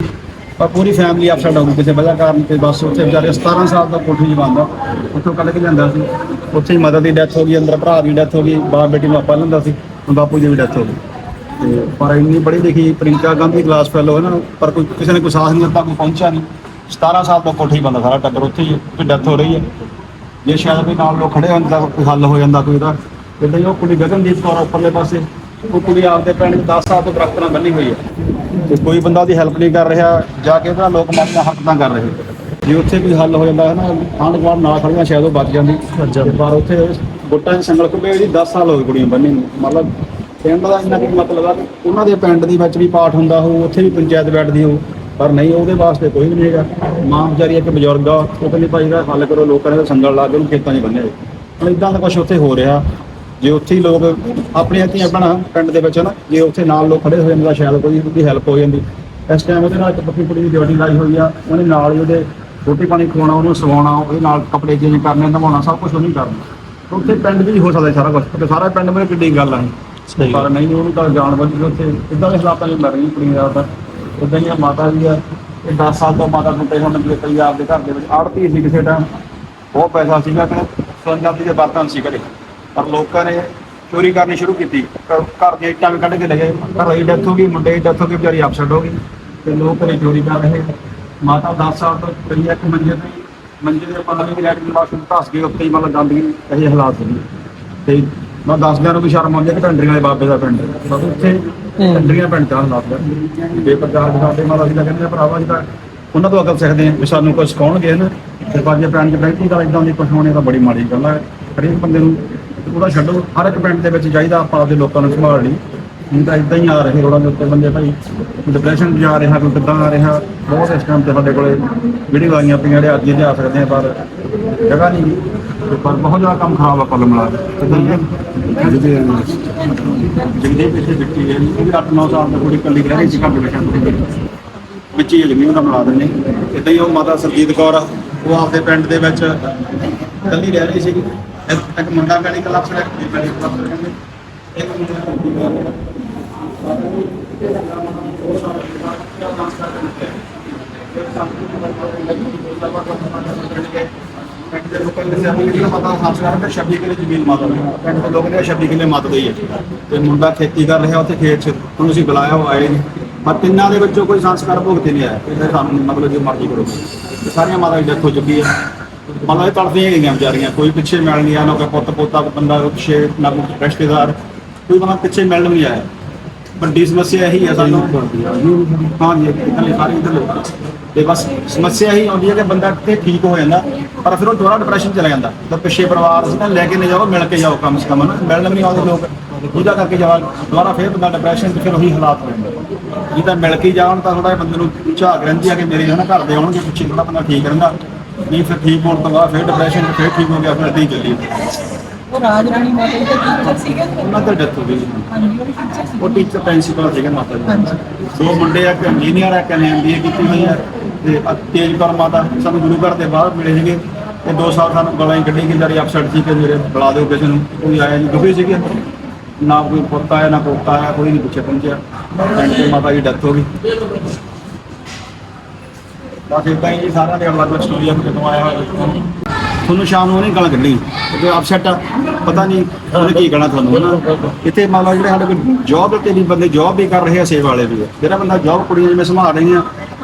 ਪਰ ਪੂਰੀ ਫੈਮਿਲੀ ਅਪਸੈਟ ਡਾਊਨ ਕਿਸੇ ਵਜ੍ਹਾ ਕਾਰਨ ਤੇ ਬਸ ਉੱਥੇ ਵਿਚਾਰੇ 17 ਸਾਲ ਦਾ ਕੋਠੀ ਜਵਾਂਦਾ ਉੱਥੋਂ ਕੱਢ ਕੇ ਜਾਂਦਾ ਸੀ। ਉੱਥੇ ਹੀ ਮਦਰ ਦੀ ਡੈਥ ਹੋ ਗਈ, ਅੰਦਰ ਭਰਾ ਦੀ ਡੈਥ ਹੋ ਗਈ, ਬਾਪ ਬੇਟੀ ਨੂੰ ਆਪਾਂ ਲੈਂਦਾ ਸੀ। ਬਾਪੂ ਦੀ ਵੀ ਡੈਥ ਹੋ ਗਈ। ਤੇ ਪਰ ਇੰਨੀ ਬੜੀ ਲਿਖੀ ਪ੍ਰਿੰਕਾ ਗਾਂਧੀ ਕਲਾਸ ਫੈਲੋ ਹੈ ਨਾ ਪਰ ਕੋਈ ਕਿਸੇ ਨੇ ਕੋਈ ਸਾਥ ਨਹੀਂ ਦਿੱਤਾ ਕੋਈ ਪਹੁੰਚਿਆ ਨਹੀਂ। 17 ਸਾਲ ਤੋਂ ਕੋਠੀ ਬੰਦਾ ਸਾਰਾ ਟੱਬਰ ਉੱਥੇ ਹੀ ਕੋਈ ਡੈਥ ਹੋ ਰਹੀ ਹੈ। ਜੇ ਸ਼ਾਇਦ ਕੋਈ ਨਾਲ ਲੋਕ ਖੜੇ ਹੁੰਦੇ ਤਾਂ ਕੋਈ ਹੱਲ ਹੋ ਜਾਂਦਾ ਕੋਈ ਦਾ ਇਦਾਂ ਹੀ ਉਹ ਕੁੜੀ ਗਗਨਦੀਪ ਕੌਰ ਉੱਪਰਲੇ ਪਾਸੇ ਉਹ ਕੁੜੀ ਆਪਦੇ ਪਿੰਡ 'ਚ 10 ਸਾਲ ਤੋਂ ਦਰਖਤ ਨਾਲ ਬੰਨੀ ਹੋਈ ਹੈ ਤੇ ਕੋਈ ਬੰਦਾ ਉਹਦੀ ਹੈਲਪ ਨਹੀਂ ਕਰ ਰਿਹਾ ਜਾ ਕੇ ਉਹਦਾ ਲੋਕ ਮਾਪਿਆਂ ਹੱਕ ਤਾਂ ਕਰ ਰਹੇ। ਜੇ ਉੱਥੇ ਕੋਈ ਹੱਲ ਹੋ ਜਾਂਦਾ ਹੈ ਨਾ ਆਂਢ ਗੁਆਂਢ ਨਾਲ ਖੜੀਆਂ ਸ਼ਾਇਦ ਉਹ ਬਚ ਜਾਂਦੀ। ਪਰ ਉੱਥੇ ਬੁੱਟਾਂ 'ਚ ਸੰਗਲ ਕੁੱਬੇ ਜੀ 10 ਸਾਲ ਹੋ ਗਏ ਕੁੜੀਆਂ ਬੰਨੀ ਨੂੰ। ਮਤਲਬ ਪਿੰਡ ਦਾ ਇੰਨਾ ਕੀ ਮਤਲਬ ਆ ਕਿ ਉਹਨਾਂ ਦੇ ਪਿੰਡ ਦੀ ਵਿੱਚ ਵੀ ਪਾਠ ਹੁੰਦਾ ਹੋਊ, ਉੱਥੇ ਵੀ ਪੰਚਾਇਤ ਬੈਠਦੀ ਹੋਊ, ਪਰ ਨਹੀਂ, ਉਹਦੇ ਵਾਸਤੇ ਕੋਈ ਵੀ ਨਹੀਂ ਹੈਗਾ। ਮਾਂ ਵਿਚਾਰੀ ਇੱਕ ਬਜ਼ੁਰਗ ਆ, ਉਹ ਕਹਿੰਦੀ ਭਾਈ ਦਾ ਹੱਲ ਕਰੋ, ਲੋਕਾਂ ਨੇ ਤਾਂ ਸੰਗਲ ਲਾ ਕੇ ਉਹਨੂੰ ਖੇਤਾਂ 'ਚ ਬੰਨਿਆ ਹੁਣ ਇਦਾਂ ਦਾ ਕੁਝ ਉੱਥੇ ਹੋ ਰਿਹਾ। ਜੇ ਉੱਥੇ ਹੀ ਲੋਕ ਆਪਣੇ ਧੀਆਂ ਬਣਾ ਪਿੰਡ ਦੇ ਵਿੱਚ ਨਾ, ਜੇ ਉੱਥੇ ਨਾਲ ਲੋਕ ਖੜੇ ਹੋ ਜਾਂਦੇ ਤਾਂ ਸ਼ਾਇਦ ਕੋਈ ਉਹਦੀ ਹੈਲਪ ਹੋ ਜਾਂਦੀ। ਇਸ ਟਾਈਮ ਉਹਦੇ ਨਾਲ ਇੱਕ ਪੱਕੀ ਕੁੜੀ ਦੀ ਡਿਊਟੀ ਲਾਈ ਹੋਈ ਆ, ਉਹਨੇ ਨਾਲ ਹੀ ਉਹਦੇ ਰੋਟੀ ਪਾਣੀ ਖਵਾਉਣਾ, ਉਹਨੂੰ ਸਵਾਉਣਾ, ਉਹਦੇ ਨਾਲ ਕੱਪੜੇ ਚੇਂਜ ਕਰਨੇ, ਨਵਾਉਣਾ, ਸਭ ਕੁਝ ਉਹਨੇ ਕਰਨਾ। ਉੱਥੇ ਪਿੰਡ ਵੀ ਹੋ ਸਕਦਾ ਸਾਰਾ ਕੁਝ ਕਿਉਂਕਿ ਸਾਰਾ ਪਿੰਡ ਮੇਰੇ ਕਿੱਡੀ ਗੱਲ ਆ। ਸਹੀ। ਪਰ ਨਹੀਂ, ਉਹਨੂੰ ਤਾਂ ਜਾਣ ਬੁੱਝ ਕੇ ਉੱਥੇ ਇਦਾਂ ਦੇ ਹਾਲਾਤਾਂ 'ਚ ਮਰ ਰਹੀ ਕੁੜੀ ਦਾ ਤਾਂ। ਉਦਾਂ ਹੀ ਆ ਮਾਤਾ ਜੀ ਆ, ਇਹ 10 ਸਾਲ ਤੋਂ ਮਾਤਾ ਟੁੱਟੇ ਹੁਣ ਕਿ ਕਈ ਆਪਦੇ ਘਰ ਦੇ ਵਿੱਚ ਆੜਤੀ ਸੀ ਕਿਸੇ ਟਾਈਮ ਬਹੁਤ ਪੈਸਾ ਸੀਗਾ ਕਿ ਸੰਜਾਤੀ ਦੇ ਬਰਤਨ ਸੀ ਘਰੇ ਪਰ ਲੋਕਾਂ ਨੇ ਚੋਰੀ ਕਰਨੀ ਸ਼ੁਰੂ ਕੀਤੀ। ਘਰ ਘਰ ਦੀਆਂ ਇੱਟਾਂ ਵੀ ਕੱਢ ਕੇ ਲੈ ਗਏ। ਘਰ ਦੀ ਡੈਥ ਹੋ ਗਈ, ਮੁੰਡੇ ਦੀ ਡੈਥ ਹੋ ਗਈ, ਵਿਚਾਰੀ ਅਪਸੈਟ ਹੋ ਗਈ। ਤੇ ਲੋਕ ਘਰੇ ਚੋਰੀ ਕਰ ਰਹੇ। ਮਾਤਾ 10 ਸਾਲ ਤੋਂ ਕਈ ਇੱਕ ਮੰਜੇ ਤੇ। ਮੰਜੇ ਦੇ ਪਤਾ ਨਹੀਂ ਲੈਟ ਦੀ ਵਾਸ਼ਰੂਮ ਧਸ ਗਈ ਉੱਤੇ ਹੀ ਮਤਲਬ ਗੰਦਗੀ ਇਹ ਹਾਲਾਤ ਸੀ ਤੇ ਮੈਂ ਦੱਸਦਿਆਂ ਨੂੰ ਵੀ ਸ਼ਰਮ ਆਉਂਦੀ ਹੈ ਕਿ ਢੰਡਰੀਆਂ ਦੇ ਬਾਬੇ ਦਾ ਪਿੰਡ। ਹੈ। ਬਸ ਉੱਥੇ ਢੰਡਰੀਆਂ ਪਿੰਡ ਦਾ ਹਾਲਾਤ ਹੈ ਬੇਪਰਦਾਰ ਦੇ ਸਾਡੇ ਮਾਤਾ ਜੀ ਦਾ ਕਹਿੰਦੇ ਆ, ਭਰਾਵਾ ਜੀ ਤਾਂ ਉਹਨਾਂ ਤੋਂ ਅਕਲ ਸਿੱਖਦੇ ਆ ਵੀ ਸਾਨੂੰ ਕੁਝ ਸਿਖਾਉਣਗੇ ਨਾ। ਤੇ ਪਰ ਜੇ ਪਿੰਡ 'ਚ ਬੈਠੀ ਤਾਂ ਇਦਾਂ ਦੀ ਕੁਝ ਹੋਣੇ ਤਾਂ ਬੜੀ ਮਾੜੀ ਗੱਲ ਹੈ ਹਰੇਕ ਬੰਦੇ ਨੂੰ ਉਹਦਾ ਛੱਡੋ। ਹਰ ਇੱਕ ਪਿੰਡ ਦੇ ਵਿੱਚ ਚਾਹੀਦਾ ਆਪਾਂ ਆਪਦੇ ਲੋਕਾਂ ਨੂੰ ਸੰਭਾਲ ਲਈ। ਨਹੀਂ ਤਾਂ ਇਦਾਂ ਹੀ ਆ ਰਹੇ ਰੋਡਾਂ ਦੇ ਉੱਤੇ ਬੰਦੇ ਭਾਈ। ਡਿਪਰੈਸ਼ਨ ਜਾ ਰਿਹਾ ਕੋਈ ਕਿੱਦਾਂ ਆ ਰਿਹਾ। ਬਹੁਤ ਇਸ ਟਾਈਮ ਤੇ ਸਾਡੇ ਕੋਲੇ ਵੀਡੀਓ ਆਈਆਂ ਪਈਆਂ ਜਿਹੜੇ ਅੱਜ ਲਿਆ ਸਕਦੇ ਆ ਪਰ ਜਗ੍ਹਾ ਨਹੀਂ। ਤੇ ਪਰ ਬਹੁਤ ਜ਼ਿਆਦਾ ਕੰਮ ਖਰਾਬ ਆ ਕੁੱਲ ਮਿਲਾ ਜਿੰਦੇ ਪਿੱਛੇ ਦਿੱਤੀ ਹੈ ਉਹ 8-9 ਸਾਲ ਤੋਂ ਥੋੜੀ ਕੱਲੀ ਰਹਿ ਰਹੀ ਸੀ ਘਰ ਵਿੱਚ ਵਿੱਚ ਹੀ ਜ਼ਮੀਨ ਦਾ ਮਿਲਾ ਦਿੰਦੇ। ਇਦਾਂ ਹੀ ਉਹ ਮਾਤਾ ਸਰਜੀਤ ਕੌਰ ਆ, ਉਹ ਆਪਦੇ ਪਿੰਡ ਦੇ ਵਿੱਚ ਕੱਲੀ ਰਹਿ ਰਹੀ ਸੀਗੀ। ਇੱਕ ਇੱਕ ਮੁੰਡਾ ਮੈਡੀਕਲ ਅਫਸਰ ਹੈ ਇੱਕ ਮੈਡੀਕਲ ਅਫਸਰ ਕਹਿੰਦੇ ਇੱਕ ਮੁੰਡਾ ਪਿੰਡ ਦੇ ਲੋਕਾਂ ਨੇ ਸਿਆਣੀ ਜਿਹੜੀ ਮਾਤਾ ਖਾਸ ਕਰਕੇ 26 ਕਿਲੇ ਜ਼ਮੀਨ ਮਾਤਾ ਦੀ। ਪਿੰਡ ਦੇ ਲੋਕ ਨੇ 26 ਕਿਲੇ ਮਾਤਾ ਦੀ ਹੈ। ਤੇ ਮੁੰਡਾ ਖੇਤੀ ਕਰ ਰਿਹਾ ਉੱਥੇ ਖੇਤ 'ਚ। ਹੁਣ ਅਸੀਂ ਬੁਲਾਇਆ, ਉਹ ਆਏ ਨਹੀਂ। ਪਰ ਤਿੰਨਾਂ ਦੇ ਵਿੱਚੋਂ ਕੋਈ ਸੰਸਕਾਰ ਭੁਗਤੇ ਨਹੀਂ ਆਇਆ। ਇਹਦੇ ਸਾਨੂੰ ਮਤਲਬ ਜੋ ਮਰਜ਼ੀ ਕਰੋ। ਤੇ ਸਾਰੀਆਂ ਮਾਤਾ ਦੀ ਡੈਥ ਹੋ ਚੁੱਕੀ ਹੈ। ਮਤਲਬ ਇਹ ਤੜਫਦੀਆਂ ਗਈਆਂ ਵਿਚਾਰੀਆਂ। ਕੋਈ ਪਿੱਛੇ ਮਿਲ ਨਹੀਂ ਆਇਆ, ਨਾ ਕੋਈ ਪੁੱਤ ਪੋਤਾ ਬੰਦਾ ਕੋਈ ਪਿੱਛੇ ਨਾ ਕੋਈ ਰਿਸ਼ਤੇਦਾਰ। ਕੋਈ ਬੰਦਾ ਪਿੱਛੇ ਮਿਲਣ ਨਹੀਂ ਆਇਆ। ਵੱਡੀ ਸਮੱਸਿਆ ਇਹੀ ਹੈ ਸਾਨੂੰ। ਹਾਂ ਜੀ ਸਾਰੇ ਇਧਰ ਤੇ ਬਸ ਸਮੱਸਿਆ ਇਹੀ ਆਉਂਦੀ ਹੈ ਕਿ ਬੰਦਾ ਤੇ ਠੀਕ ਹੋ ਜਾਂਦਾ, ਪਰ ਫਿਰ ਉਹ ਦੁਬਾਰਾ ਡਿਪਰੈਸ਼ਨ ਚਲਾ ਜਾਂਦਾ। ਤਾਂ ਪਿੱਛੇ ਪਰਿਵਾਰ ਸੀ ਲੈ ਕੇ ਨਹੀਂ ਜਾਓ, ਮਿਲ ਕੇ ਜਾਓ ਕਮ ਸੇ ਕਮ ਮਿਲਣ ਵੀ ਨਹੀਂ ਆਉਂਦੇ ਲੋਕ। ਉਹਦਾ ਕਰਕੇ ਜਵਾ ਦੁਬਾਰਾ ਫਿਰ ਬੰਦਾ ਡਿਪਰੈਸ਼ਨ ਤੇ ਫਿਰ ਉਹੀ ਹਾਲਾਤ ਹੋ ਜਾਂਦੇ। ਜਿਹਦਾ ਮਿਲ ਕੇ ਜਾਣ ਤਾਂ ਥੋੜਾ ਬੰਦੇ ਨੂੰ ਝਾਕ ਰਹਿੰਦੀ ਆ ਕਿ ਮੇਰੇ ਹਨਾ ਘਰ ਦੇ ਆਉਣਗੇ, ਪਿੱਛੇ ਥੋੜਾ ਬੰਦਾ ਠੀਕ ਰਹਿੰਦਾ। ਨਹੀਂ ਫਿਰ ਠੀਕ ਹੋਣ ਤੋਂ ਬਾਅਦ ਫਿਰ ਡਿਪਰੈਸ਼ਨ ਫਿਰ ਠੀਕ ਹੋ ਗਿਆ, ਫਿਰ ਏਦਾਂ ਹੀ ਚੱਲੀ। ਉਹ ਰਾਜ ਰਾਣੀ ਮਾਤਾ ਜੀ ਦੇ ਟੀਚਰ ਸੀਗੇ। ਉਹਨਾਂ ਦਾ ਡੈਥ ਹੋ ਗਈ ਸੀ। ਹਾਂਜੀ ਉਹ ਟੀਚਰ ਸੀ ਉਹ ਟੀਚਰ ਪ੍ਰਿੰਸੀਪਲ ਸੀਗੇ ਮਾਤਾ ਜੀ ਦੋ। ਮੁੰਡੇ ਆ ਇੱਕ ਇੰਜੀਨੀਅਰ ਆ ਇੱਕ ਨੇ ਐਮਬੀਏ ਕੀਤੀ ਹੋਈ ਆ। ਤੇ ਅ- ਤੇਜਪਾਲ ਮਾਤਾ ਸਾਨੂੰ ਗੁਰੂ ਘਰ ਦੇ ਬਾਹਰ ਮਿਲੇ ਸੀਗੇ। ਤੇ ਦੋ ਸਾਲ ਸਾਨੂੰ ਗਲਾਂ ਹੀ ਕੱਢੀ ਕਿ ਜਾਰੀ ਅਪਸੈਟ ਸੀ ਕਿ ਮੇਰੇ ਬੁਲਾ ਦਿਓ ਕਿਸੇ ਨੂੰ। ਕੋਈ ਆਇਆ ਨਹੀਂ ਦੁਖੀ ਸੀਗੇ। ਨਾ ਕੋਈ ਪੁੱਤ ਆਇਆ ਨਾ ਪੋਤਾ ਆਇਆ ਕੋਈ ਨਹੀਂ ਪਿੱਛੇ ਪਹੁੰਚਿਆ। ਪਿੰਡ ਤੇ ਮਾਤਾ ਜੀ ਡੈਥ ਹੋ ਗਈ। ਬਸ ਇਦਾਂ ਹੀ ਜੀ ਸਾਰਿਆਂ ਦੇ ਅਲੱਗ ਅਲੱਗ ਸਟੋਰੀਆਂ ਜਦੋਂ ਆਇਆ ਹੋਇਆ ਤੁਹਾਨੂੰ ਸ਼ਾਮ ਨੂੰ ਉਹਨੇ ਗਾਲਾਂ ਕੱਢੀ। ਤੇ ਅਪਸੈਟ ਪਤਾ ਨਹੀਂ ਉਹਨੇ ਕੀ ਕਹਿਣਾ ਤੁਹਾਨੂੰ ਹਨਾ? ਇੱਥੇ ਮੰਨ ਲਓ ਜਿਹੜੇ ਸਾਡੇ ਕੋਲ ਜੌਬ ਤੇ ਵੀ ਬੰਦੇ ਜੌਬ ਵੀ ਕਰ ਰਹੇ ਆ ਸੇਵਾ ਵਾਲੇ ਵੀ ਆ। ਜਿਹੜਾ ਬੰਦਾ ਜੌਬ ਕੁੜੀਆਂ ਜਿਵੇਂ ਸੰਭਾਲ ਰਹੀਆਂ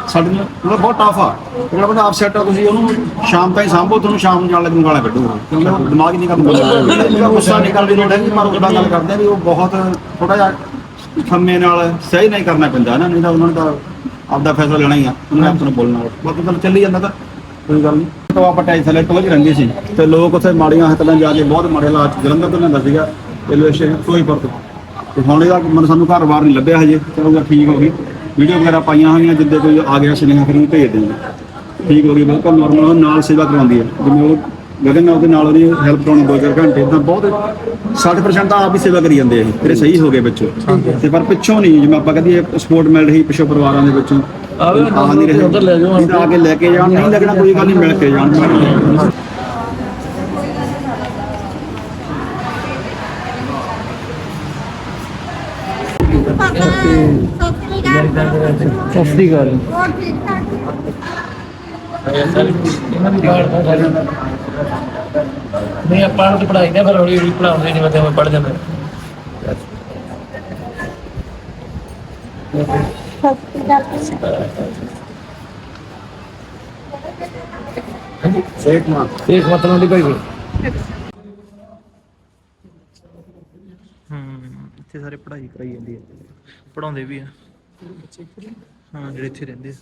ਸਾਡੀਆਂ ਮਤਲਬ ਬਹੁਤ ਟਫ ਆ। ਜਿਹੜਾ ਬੰਦਾ ਅਪਸੈਟ ਆ ਤੁਸੀਂ ਉਹਨੂੰ ਸ਼ਾਮ ਤਾਈਂ ਸਾਂਭੋ ਤੁਹਾਨੂੰ ਸ਼ਾਮ ਨੂੰ ਜਾਣ ਲੱਗੂ ਗਾਲਾਂ ਕੱਢੂਗਾ। ਕਿਉਂਕਿ ਉਹ ਦਿਮਾਗ ਹੀ ਨਹੀਂ ਕੰਮ ਕਰਦਾ। ਜਿਹੜਾ ਗੁੱਸਾ ਨਿਕਲਣ ਦੀ ਲੋੜ ਹੈ ਕਿ ਪਰ ਉਹਦਾ ਗੱਲ ਕਰਦੇ ਆ ਵੀ ਉਹ ਬਹੁਤ ਥੋੜਾ ਜਿਹਾ ਖੰਮੇ ਨਾਲ ਸਹੀ ਨਹੀਂ ਕਰਨਾ ਪੈਂਦਾ ਨਾ ਨਹੀਂ ਤਾਂ ਉਹਨਾਂ ਦਾ ਆਪਦਾ ਫੈਸਲਾ ਲੈਣਾ ਹੀ ਆ। ਉਹਨਾਂ ਨੇ ਆਪ ਨੂੰ ਬੋਲਣਾ। ਬਾਕੀ ਤਾਂ ਚੱਲੀ ਜਾਂਦਾ ਤਾਂ ਕੋਈ ਗੱਲ ਨਹੀਂ। ਤਾਂ ਆਪਾਂ ਥੱਲੇ ਟੋਲ ਰਹਿੰਦੇ ਸੀ ਤੇ ਲੋਕ ਉੱਥੇ ਮਾੜੀਆਂ ਹੱਥਾਂ ਜਾ ਕੇ ਬਹੁਤ ਮਾੜੇ ਹਾਲਾਤ ਜਲੰਧਰ ਤੋਂ ਲੈਂਦਾ ਸੀਗਾ ਰੇਲਵੇ ਸਟੇਸ਼ਨ ਫਿਰੋਜ਼ਪੁਰ ਤੋਂ। ਤੇ ਹੁਣ ਇਹਦਾ ਮਨ ਸਾਨੂੰ ਘਰ ਬਾਹਰ ਨਹੀਂ ਲੱਭਿਆ ਹਜੇ, ਚਲੋ ਠੀਕ ਹੋ ਗਈ। ਵੀਡੀਓ ਵਗੈਰਾ ਪਾਈਆਂ ਹੋਈਆਂ ਜਿੱਦੇ ਕੋਈ ਆ ਗਿਆ, ਸੁਨੇਹਾ ਫਿਰ ਉਹਨੂੰ ਭੇਜ ਦਿੰਦੇ। ਠੀਕ ਹੋ ਗਈ, ਬਿਲਕੁਲ ਨਾਰਮਲ ਨਾਲ ਸੇਵਾ ਕਰਵਾਉਂਦੀ ਹੈ। ਜਿਵੇਂ ਉਹ ਗਗਨ ਨਾਲ ਉਹਦੇ ਨਾਲ ਉਹਦੀ ਹੈਲਪ ਕਰਾਉਣੀ ਦੋ ਚਾਰ ਘੰਟੇ ਤਾਂ ਬਹੁਤ 60% ਤਾਂ ਆਪ ਹੀ ਸੇਵਾ ਕਰੀ ਜਾਂਦੇ ਆ ਇਹ ਤੇਰੇ ਸਹੀ ਹੋ ਗਏ ਵਿੱਚੋਂ ਤੇ ਪਰ ਪਿੱਛੋਂ ਨਹੀਂ ਜਿਵੇਂ ਆਪਾਂ ਕਹਦੇ ਸਪੋਰਟ ਮਿਲ ਰਹੀ ਪਿੱਛੋਂ ਪਰਿਵਾਰਾਂ ਦੇ ਵਿੱਚੋਂ ਆ ਨਹੀਂ ਰਹੇ। ਉੱਧਰ ਲੈ ਜਾਓ ਆ ਕੇ ਲੈ ਕੇ ਜਾਣ ਨਹੀਂ ਲੱਗਣਾ ਕੋਈ ਗੱਲ ਨਹੀਂ ਮਿਲ ਕੇ ਜਾਣ। ਸਤਿ ਸ੍ਰੀ ਅਕਾਲ। ਨਹੀਂ ਆਪਾਂ ਨੂੰ ਤਾਂ ਪੜਾਈ ਨਾ ਫਿਰ ਹੌਲੀ ਹੌਲੀ ਪੜਾਉਂਦੇ ਜਿਵੇਂ ਤੇ ਪੜ ਜਾਂਦੇ। ਸੇਠ ਮਾਂ ਮਤਲਬ ਦੀ ਭਾਈ ਹੂੰ ਇੱਥੇ ਸਾਰੇ ਪੜ੍ਹਾਈ ਕਰਾਈ ਜਾਂਦੀ ਹੈ। ਪੜਾਉਂਦੇ ਵੀ ਆ। ਹਾਂ ਜਿਹੜੇ ਇੱਥੇ ਰਹਿੰਦੇ ਆ।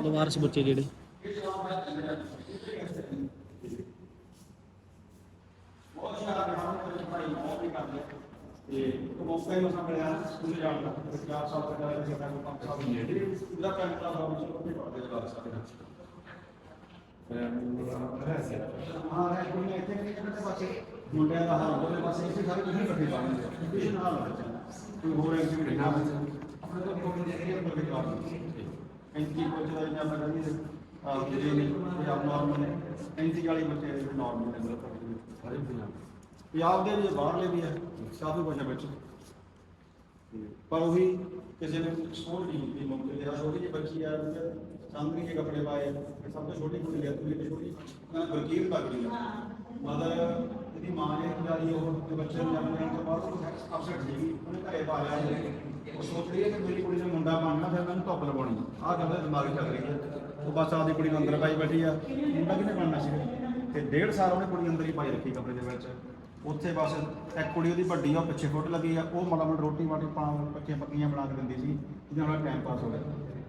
ਲਵਾਰਸ ਬੱਚੇ ਜਿਹੜੇ? ਤੇ ਮੌਕਾ ਹੀ ਮਸਾਂ ਮਿਲਿਆ ਸਕੂਲ ਜਾਣ ਦਾ 4 ਸਾਲ ਤੱਕ ਦਾ ਜਿਹੜਾ ਕੰਮ ਪੰਜ ਸਾਲ ਨਹੀਂ ਹੈ ਉਹਦਾ ਕੰਮ ਤਾਂ ਬਾਬੂ ਜੀ ਕੋਲ ਪੜਦੇ ਜਵਾ ਸਕਦੇ ਹਾਂ ਹੈ ਕੋਈ ਇੱਥੇ ਨਹੀਂ ਕਿਤੇ ਪਾਸੇ ਮੁੰਡਿਆਂ ਦਾ ਹਾਲ ਉਹਦੇ ਪਾਸੇ ਇੱਥੇ ਸਾਰੇ ਕੁਝ ਇਕੱਠੇ ਪਾਉਂਦੇ ਹਾਲ ਕੋਈ ਹੋਰ ਐਕਟੀਵਿਟੀ ਨਾ ਆਪਣੇ ਤੋਂ ਕੋਈ ਹੈ ਦਾ ਜਿਹੜੇ ਨਾਰਮਲ ਨੇ। ਬੱਚੇ ਨਾਰਮਲ ਨੇ ਬਿਲਕੁਲ ਸਾਰੇ ਪੰਜਾਬ ਪੰਜਾਬ ਦੇ ਵੀ ਬਾਹਰਲੇ ਵੀ ਹੈ ਕਾਫੀ ਹੈ ਵਿੱਚ। ਤੇ ਪਰ ਉਹੀ ਕਿਸੇ ਨੇ ਸੋਚ ਨਹੀਂ ਮੌਕੇ ਤੇ ਆ ਛੋਟੀ ਜਿਹੀ ਬੱਚੀ ਆ ਚਾਂਦਨੀ ਦੇ ਕੱਪੜੇ ਪਾਏ ਸਭ ਤੋਂ ਛੋਟੀ ਕੁੜੀ ਹੈ ਤੂੰ ਇਹ ਛੋਟੀ। ਮੈਂ ਬਲਕੀਰ ਲੱਗ ਰਹੀ ਹੈ ਮਦਰ ਇਹਦੀ ਮਾਂ ਨੇ ਜਾਰੀ ਉਹ ਤੇ ਬੱਚੇ ਨੂੰ ਜਨਮ ਦੇਣ ਤੋਂ ਬਾਅਦ ਅਪਸੈਟ ਸੀਗੀ। ਉਹਨੇ ਘਰੇ ਪਾ ਲਿਆ ਉਹ ਸੋਚ ਰਹੀ ਹੈ ਕਿ ਮੇਰੀ ਕੁੜੀ ਨੂੰ ਮੁੰਡਾ ਬਣਨਾ, ਫਿਰ ਮੈਨੂੰ ਧੁੱਪ ਲਵਾਉਣੀ ਆਹ ਗੱਲ ਉਹਦੇ ਦਿਮਾਗ 'ਚ ਚੱਲ ਰਹੀ ਹੈ। ਉਹ ਬਸ ਆਪਦੀ ਕੁੜੀ ਨੂੰ ਅੰਦਰ ਪਾਈ ਬੈਠੀ ਆ। ਮੁੰਡਾ ਕਿਹਨੇ ਬਣਨਾ ਸੀ? ਤੇ ਡੇਢ ਸਾਲ ਉਹਨੇ ਕੁੜੀ ਅੰਦਰ ਹੀ ਪਾਈ ਰੱਖੀ ਕਮਰੇ ਦੇ ਵਿੱਚ। ਉੱਥੇ ਬਸ ਇੱਕ ਕੁੜੀ ਉਹਦੀ ਵੱਡੀ ਆ, ਉਹ ਪਿੱਛੇ ਫੁੱਟ ਲੱਗੀ ਆ। ਉਹ ਮਾੜਾ ਮੋਟਾ ਰੋਟੀ ਵਾਟੀ ਪਾ ਪੱਕੀਆਂ ਪੱਕੀਆਂ ਬਣਾ ਕੇ ਦਿੰਦੀ ਸੀ, ਜਿਹਦੇ ਨਾਲ ਟਾਈਮ ਪਾਸ ਹੋ ਗਿਆ।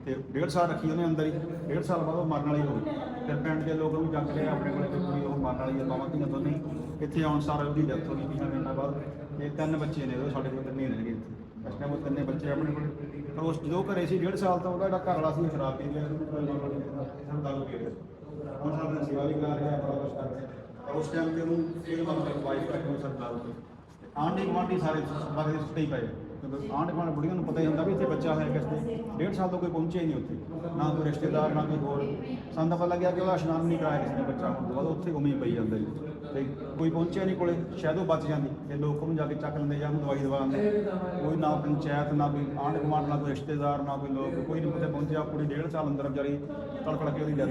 ਤੇ ਡੇਢ ਸਾਲ ਰੱਖੀ ਉਹਨੇ ਅੰਦਰ ਹੀ। ਡੇਢ ਸਾਲ ਬਾਅਦ ਉਹ ਮਰਨ ਵਾਲੀ ਹੋ ਗਈ। ਫਿਰ ਪਿੰਡ ਦੇ ਲੋਕ ਉਹਨੂੰ ਚੱਕ ਲਿਆ, ਆਪਣੇ ਕੋਲੇ ਤੇ ਕੁੜੀ ਉਹ ਮਰਨ ਵਾਲੀ ਆ ਬਾਵਾਂ ਧੀਆਂ ਦੋਨੇ। ਇੱਥੇ ਆਉਣ ਸਾਰ ਉਹਦੀ ਡੈਥ ਹੋ ਗਈ ਵੀਹਾਂ ਮਹੀਨਾ ਬਾਅਦ। ਤੇ ਤਿੰਨ ਬੱਚੇ ਨੇ, ਉਹ ਸਾਡੇ ਕੋਲ ਤਿੰਨੇ ਰਹਿ ਰਹਿਣਗੇ। ਇੱਥੇ ਇਸ ਟਾਈਮ ਉਹ ਤਿੰਨੇ ਬੱਚੇ ਆਪਣੇ ਕੋਲ। ਪਰ ਉਸ ਜਦੋਂ ਘਰੇ ਸੀ, ਡੇਢ ਸਾਲ ਤੋਂ ਉਹਦਾ ਜਿਹੜਾ ਘਰ ਵਾਲਾ ਸੀ, ਉਹ ਸ਼ਰਾਬ ਪੀ ਗਿਆ ਦਾਰੂ ਪੀ ਗਿਆ ਹੁਣ ਸਾਡੇ ਸੇਵਾ ਵੀ ਕਰਾ ਰਿਹਾ, ਬੜਾ ਕੁਛ ਕਰ ਰਿਹਾ। ਉਸ ਟਾਈਮ ਤੇ ਉਹਨੂੰ ਇਹ ਮਤਲਬ ਵਾਈਫ ਰੱਖੋ ਸਰਦਾਰ ਆਂਢੀ ਗੁਆਂਢੀ ਸਾਰੇ ਬਾਰੇ ਦੇ ਸੁੱਤੇ ਹੀ ਪਏ। ਆਂਢ ਗੁਆਂਢ ਬੁੜੀਆਂ ਨੂੰ ਪਤਾ ਹੀ ਹੁੰਦਾ ਵੀ ਇੱਥੇ ਬੱਚਾ ਹੈ ਕਿਸ ਦੇ। ਡੇਢ ਸਾਲ ਤੋਂ ਕੋਈ ਪਹੁੰਚਿਆ ਹੀ ਨਹੀਂ ਉੱਥੇ। ਨਾ ਕੋਈ ਰਿਸ਼ਤੇਦਾਰ, ਨਾ ਕੋਈ ਹੋਰ। ਸਾਨੂੰ ਤਾਂ ਪਤਾ ਲੱਗਿਆ ਕਿ ਉਹਦਾ ਇਸ਼ਨਾਨ ਨਹੀਂ ਕਰਾਇਆ ਕਿਸੇ ਨੇ ਬੱਚਾ ਹੋਣ ਬਾਅਦ। ਉੱਥੇ ਉਵੇਂ ਹੀ ਪਈ ਜਾਂਦਾ ਜੀ ਤੇ ਕੋਈ ਪਹੁੰਚਿਆ ਨਹੀਂ ਕੋਲੇ, ਸ਼ਾਇਦ ਉਹ ਬਚ ਜਾਂਦੀ। ਤੇ ਲੋਕ ਉਹਨੂੰ ਜਾ ਕੇ ਚੱਕ ਲੈਂਦੇ ਜਾਂ ਦਵਾਈ ਦਵਾ ਲੈਂਦੇ ਕੋਈ ਨਾ ਪੰਚਾਇਤ, ਨਾ ਕੋਈ ਆਂਢ ਗੁਆਂਢ, ਨਾ ਕੋਈ ਰਿਸ਼ਤੇਦਾਰ, ਨਾ ਕੋਈ ਲੋਕ। ਕੋਈ ਨਹੀਂ ਪਹੁੰਚਿਆ ਪਹੁੰਚਿਆ। ਕੁੜੀ ਡੇਢ ਸਾਲ ਅੰਦਰ ਵਿਚਾਰੀ ਤੜਫੜ ਕੇ ਉਹਦੀ ਡੈਥ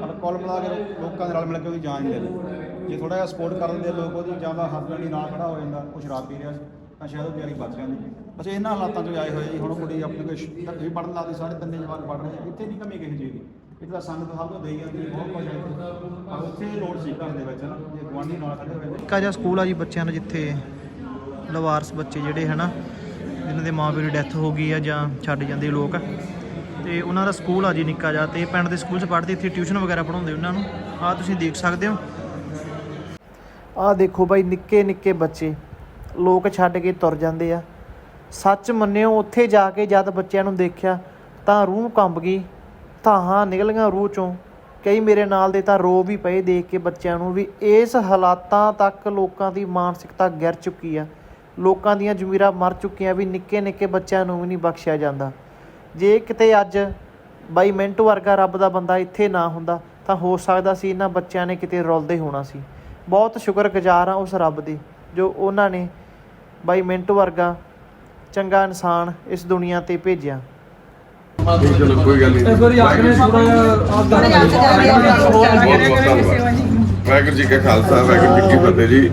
ਪਰ ਕੁੱਲ ਮਿਲਾ ਕੇ ਲੋਕਾਂ ਦੇ ਨਾਲ ਮਿਲ ਕੇ ਉਹਦੀ ਜਾਨ ਨਹੀਂ ਲਈ। ਜੇ ਥੋੜਾ ਜਿਹਾ ਸਪੋਰਟ ਕਰ ਦਿੰਦੇ ਲੋਕ ਉਹਦੀ ਜਾਂ ਦਾ ਹਸਬੰਡ ਹੀ ਨਾਲ ਖੜਾ ਹੋ ਜਾਂਦਾ ਉਹ ਸ਼ਰਾਬ ਪੀ ਰਿਹਾ। ਸੀ ਤਾਂ ਸ਼ਾਇਦ ਉਹ ਵਿਚਾਰੀ ਬਚ ਜਾਂਦੀ ਬਸ ਇਹਨਾਂ ਹਾਲਾਤਾਂ 'ਚ ਆਏ ਹੋਏ ਜੀ। ਹੁਣ ਕੁੜੀ ਆਪਣੇ ਕੋਈ ਵੀ ਪੜਨ ਲੱਗਦੀ ਸਾਡੇ ਤਿੰਨੇ ਜਵਾਕ ਪੜ ਰਹੇ ਆ। ਇੱਥੇ ਨਹੀਂ ਕਮੀ ਕਿਸੇ ਚੀਜ਼ ਦੀ। ਇੱਥੇ ਤਾਂ ਸੰਗਤ ਸਭ ਤੋਂ ਦੇਈ ਜਾਂਦੀ ਹੈ, ਬਹੁਤ ਕੁਝ ਹੈ ਇੱਥੇ। ਪਰ ਉੱਥੇ ਲੋੜ ਸੀ ਘਰ ਦੇ ਵਿੱਚ ਨਾ ਜੇ ਗੁਆਂਢੀ ਨਾਲ ਖੜੇ ਹੋਏ ਨੇ ਨਿੱਕਾ ਜਿਹਾ ਸਕੂਲ ਆ ਜੀ ਬੱਚਿਆਂ ਦਾ ਜਿੱਥੇ ਲਵਾਰਸ ਬੱਚੇ ਜਿਹੜੇ ਹਨਾ ਜਿਨ੍ਹਾਂ ਦੇ ਮਾਂ ਪਿਓ ਦੀ ਡੈਥ ਹੋ ਗਈ ਆ ਜਾਂ ਛੱਡ ਜਾਂਦੇ ਲੋਕ। ਤੇ ਉਹਨਾਂ ਦਾ ਸਕੂਲ ਆ ਜੀ ਨਿੱਕਾ ਜਿਹਾ ਤੇ ਪਿੰਡ ਦੇ ਸਕੂਲ 'ਚ ਪੜ੍ਹਦੇ ਇੱਥੇ ਟਿਊਸ਼ਨ ਵਗੈਰਾ ਪੜ੍ਹਾਉਂਦੇ ਉਹਨਾਂ ਨੂੰ। ਆ ਤੁਸੀਂ ਦੇਖ ਸਕਦੇ ਹੋ। ਆਹ ਦੇਖੋ ਬਾਈ ਨਿੱਕੇ ਨਿੱਕੇ ਬੱਚੇ। ਲੋਕ ਛੱਡ ਕੇ ਤੁਰ ਜਾਂਦੇ ਆ। ਸੱਚ ਮੰਨਿਓ, ਉੱਥੇ ਜਾ ਕੇ ਜਦ ਬੱਚਿਆਂ ਨੂੰ ਦੇਖਿਆ, ਤਾਂ ਰੂਹ ਕੰਬ ਗਈ ਧਾਹਾਂ ਨਿਕਲ ਗਈਆਂ ਰੂਹ ਚੋਂ। ਕਈ ਮੇਰੇ ਨਾਲ ਦੇ ਤਾਂ ਰੋ ਵੀ ਪਏ ਦੇਖ ਕੇ ਬੱਚਿਆਂ ਨੂੰ ਵੀ ਇਸ ਹਾਲਾਤਾਂ ਤੱਕ ਲੋਕਾਂ ਦੀ ਮਾਨਸਿਕਤਾ ਗਿਰ ਚੁੱਕੀ ਆ। ਲੋਕਾਂ ਦੀਆਂ ਜ਼ਮੀਰਾਂ ਮਰ ਚੁੱਕੀਆਂ ਵੀ ਨਿੱਕੇ ਨਿੱਕੇ ਬੱਚਿਆਂ ਨੂੰ ਵੀ ਨਹੀਂ ਬਖਸ਼ਿਆ ਜਾਂਦਾ। ਜੇ ਕਿਤੇ ਅੱਜ ਬਾਈ ਮਿੰਟ ਵਰਗਾ ਰੱਬ ਦਾ ਬੰਦਾ ਇੱਥੇ ਨਾ ਹੁੰਦਾ, ਤਾਂ ਹੋ ਸਕਦਾ ਸੀ ਇਹਨਾਂ ਬੱਚਿਆਂ ਨੇ ਕਿਤੇ ਰੁਲਦੇ ਹੋਣਾ ਸੀ। ਬਹੁਤ ਸ਼ੁਕਰਗੁਜ਼ਾਰ ਆ ਉਸ ਰੱਬ ਦੀ, ਜੋ ਉਹਨਾਂ ਨੇ ਬਾਈ ਮਿੰਟੂ ਵਰਗਾ ਚੰਗਾ ਇਨਸਾਨ ਇਸ ਦੁਨੀਆ ਤੇ ਭੇਜਿਆ। ਚਲੋ ਕੋਈ ਗੱਲ ਨਹੀਂ। ਇਸ ਵਾਰੀ ਆਪਣੇ ਜਾ ਕੇ ਵਾਹਿਗੁਰੂ ਜੀ ਖਾਲਸਾ ਵਾਹਿਗੁਰੂ ਜੀ ਕੀ ਫਤਿਹ ਜੀ।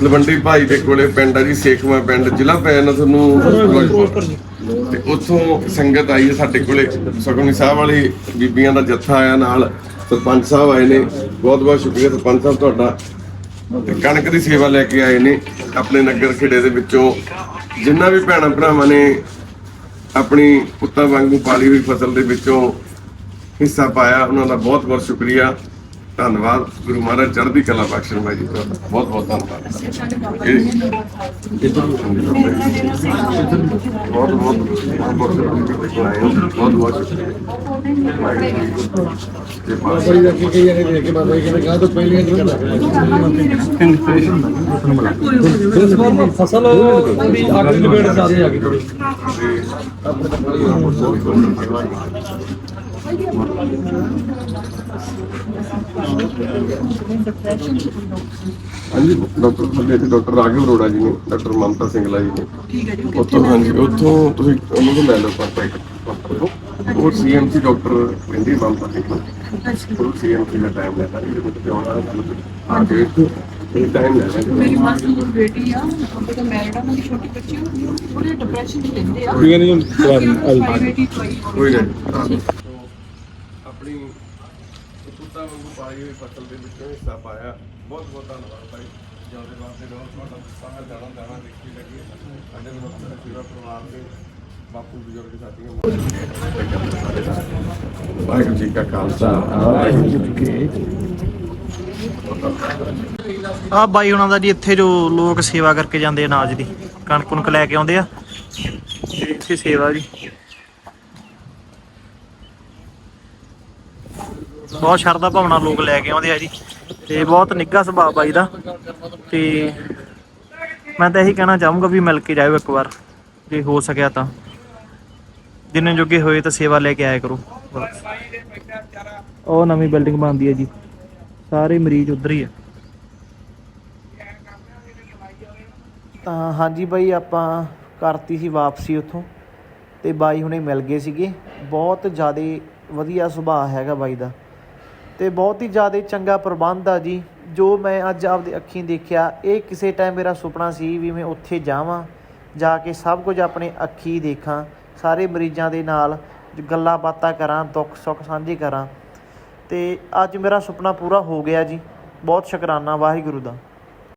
ਤਲਵੰਡੀ ਭਾਈ ਦੇ ਕੋਲੇ ਪਿੰਡ ਆ ਜੀ ਸੇਖਵਾ ਪਿੰਡ ਜ਼ਿਲ੍ਹਾ ਪੈ ਤੁਹਾਨੂੰ। ਫਿਰੋਜ਼ਪੁਰ। ਤੇ ਉੱਥੋਂ ਸੰਗਤ ਆਈ ਹੈ ਸਾਡੇ ਕੋਲੇ। ਸੁਖਮਨੀ ਸਾਹਿਬ ਵਾਲੀ ਬੀਬੀਆਂ ਦਾ ਜੱਥਾ ਆਇਆ ਨਾਲ। ਸਰਪੰਚ ਸਾਹਿਬ ਆਏ ਨੇ। ਬਹੁਤ ਬਹੁਤ ਸ਼ੁਕਰੀਆ ਸਰਪੰਚ ਸਾਹਿਬ ਤੁਹਾਡਾ। ਤੇ ਕਣਕ ਦੀ ਸੇਵਾ ਲੈ ਕੇ ਆਏ ਨੇ ਆਪਣੇ ਨਗਰ ਖੇੜੇ ਦੇ ਵਿੱਚੋਂ। ਜਿੰਨਾ ਵੀ ਭੈਣਾਂ ਭਰਾਵਾਂ ਨੇ ਆਪਣੀ ਪੁੱਤਾਂ ਵਾਂਗੂ ਪਾਲੀ ਹੋਈ ਫਸਲ ਦੇ ਵਿੱਚੋਂ ਹਿੱਸਾ ਪਾਇਆ, ਉਹਨਾਂ ਦਾ ਬਹੁਤ ਬਹੁਤ ਸ਼ੁਕਰੀਆ। ਧੰਨਵਾਦ। ਗੁਰੂ ਮਹਾਰਾਜ ਚੜ੍ਹਦੀ ਕਲਾ ਬਖਸ਼ਣ ਭਾਈ ਜੀ ਤੁਹਾਡਾ ਬਹੁਤ ਬਹੁਤ ਧੰਨਵਾਦ। ਇਹ- ਬਹੁਤ ਬਹੁਤ ਬਹੁਤ ਬਹੁਤ ਬਹੁਤ ਬਹੁਤ ਸ਼ੁਕਰੀਆ ਤੇ ਬਸ ਇਸ ਵਾਰ ਫਸਲ ਦੀ ਅੱਗ ਲਪੇਟ ਜ਼ਿਆਦਾ ਆ ਗਈ ਥੋੜੀ ਹਾਂਜੀ ਡਾਕਟਰ ਸਾਡੇ ਇੱਥੇ ਡਾਕਟਰ ਰਾਘਵ ਅਰੋੜਾ ਜੀ ਨੇ ਡਾਕਟਰ ਮਮਤਾ ਸਿੰਘਲਾ ਜੀ ਨੇ। ਠੀਕ ਹੈ ਜੀ ਉੱਥੋਂ ਹਾਂਜੀ ਉੱਥੋਂ ਤੁਸੀਂ ਉਹਨਾਂ ਤੋਂ ਲੈ ਲਓ ਕੰਟੈਕਟ ਉਹ ਸੀਐਮਸੀ ਡਾਕਟਰ ਕਹਿੰਦੀ ਮਮਤਾ ਸਿੰਘਲਾ ਉਹ ਸੀਐਮਸੀ ਦਾ ਟਾਈਮ ਲੈਂਦਾ ਜੀ ਜਦੋਂ ਤੇ ਆਉਣਾ ਆ ਕੇ ਇਹ ਟਾਈਮ ਲੈ ਲੈਂਦੇ ਮੇਰੀ ਮਾਸੀ ਦੀ ਬੇਟੀ ਆ ਉਹ ਤਾਂ ਮੈਰਿਡ ਆ ਮੇਰੀ ਛੋਟੀ ਬੱਚੀ ਆ ਉਹਦੇ ਡਿਪਰੈਸ਼ਨ ਚ ਲੈਂਦੇ ਆ। ਵੀ ਕਹਿੰਦੇ ਪ੍ਰਾਈਵੇਟ ਹੀ ਦਵਾਈ ਕੋਈ ਨਹੀਂ ਆਪਣੀ ਹੋਈ ਫਸਲ ਦੇ ਵਿੱਚੋਂ ਹਿੱਸਾ ਪਾਇਆ। ਬਹੁਤ ਬਹੁਤ ਧੰਨਵਾਦ ਭਾਈ। ਜਿਉਂਦੇ ਵਾਸਤੇ ਰਹੋ। ਤੁਹਾਡਾ ਸਾਰਾ ਜਾਣਾ ਜਾਣਾ ਦੇਖੀ ਲੱਗੀ। ਸਾਡੇ ਨੂੰ ਆਪਣਾ ਪੂਰਾ ਪਰਿਵਾਰ ਦੇ ਬਾਪੂ ਬਜ਼ੁਰਗ ਸਾਥੀਆਂ ਵਾਹਿਗੁਰੂ ਜੀ ਕਾ ਖਾਲਸਾ। ਵਾਹਿਗੁਰੂ ਜੀ ਕੀ ਆ ਬਾਈ ਉਹਨਾਂ ਦਾ ਜੀ ਇੱਥੇ ਜੋ ਲੋਕ ਸੇਵਾ ਕਰਕੇ ਜਾਂਦੇ ਆ ਅਨਾਜ ਦੀ। ਕਣਕ ਕੁਣਕ ਲੈ ਕੇ ਆਉਂਦੇ ਆ। ਇੱਥੇ ਸੇਵਾ ਜੀ। ਬਹੁਤ ਸ਼ਰਧਾ ਭਾਵਨਾ ਲੋਕ ਲੈ ਕੇ ਆਉਂਦੇ ਆ ਜੀ। ਤੇ ਬਹੁਤ ਨਿੱਘਾ ਸੁਭਾਅ ਬਾਈ ਦਾ। ਤੇ ਮੈਂ ਤਾਂ ਇਹੀ ਕਹਿਣਾ ਚਾਹੂੰਗਾ ਵੀ ਮਿਲ ਕੇ ਜਾਇਓ ਇੱਕ ਵਾਰ। ਜੇ ਹੋ ਸਕਿਆ ਤਾਂ। ਜਿੰਨੇ ਜੋਗੇ ਹੋਏ ਤਾਂ ਸੇਵਾ ਲੈ ਕੇ ਆਇਆ ਕਰੋ। ਉਹ ਨਵੀਂ ਬਿਲਡਿੰਗ ਬਣਦੀ ਹੈ ਜੀ। ਸਾਰੇ ਮਰੀਜ਼ ਉਧਰ ਹੀ ਆ। ਤਾਂ ਹਾਂਜੀ ਬਾਈ, ਆਪਾਂ ਕਰਤੀ ਸੀ ਵਾਪਸੀ ਉੱਥੋਂ। ਤੇ ਬਾਈ ਹੁਣੇ ਮਿਲ ਗਏ ਸੀਗੇ। ਬਹੁਤ ਜ਼ਿਆਦਾ ਵਧੀਆ ਸੁਭਾਅ ਹੈਗਾ ਬਾਈ ਦਾ। ਤੇ ਬਹੁਤ ਹੀ ਜ਼ਿਆਦਾ ਚੰਗਾ ਪ੍ਰਬੰਧ ਆ ਜੀ। ਜੋ ਮੈਂ ਅੱਜ ਆਪਦੇ ਅੱਖੀਂ ਦੇਖਿਆ, ਇਹ ਕਿਸੇ ਟਾਈਮ ਮੇਰਾ ਸੁਪਨਾ ਸੀ ਵੀ ਮੈਂ ਉੱਥੇ ਜਾਵਾਂ, ਜਾ ਕੇ ਸਭ ਕੁਝ ਆਪਣੇ ਅੱਖੀ ਦੇਖਾਂ, ਸਾਰੇ ਮਰੀਜ਼ਾਂ ਦੇ ਨਾਲ ਗੱਲਾਂ ਬਾਤਾਂ ਕਰਾਂ, ਦੁੱਖ ਸੁੱਖ ਸਾਂਝੇ ਕਰਾਂ। ਤੇ ਅੱਜ ਮੇਰਾ ਸੁਪਨਾ ਪੂਰਾ ਹੋ ਗਿਆ ਜੀ। ਬਹੁਤ ਸ਼ੁਕਰਾਨਾ ਵਾਹਿਗੁਰੂ ਦਾ।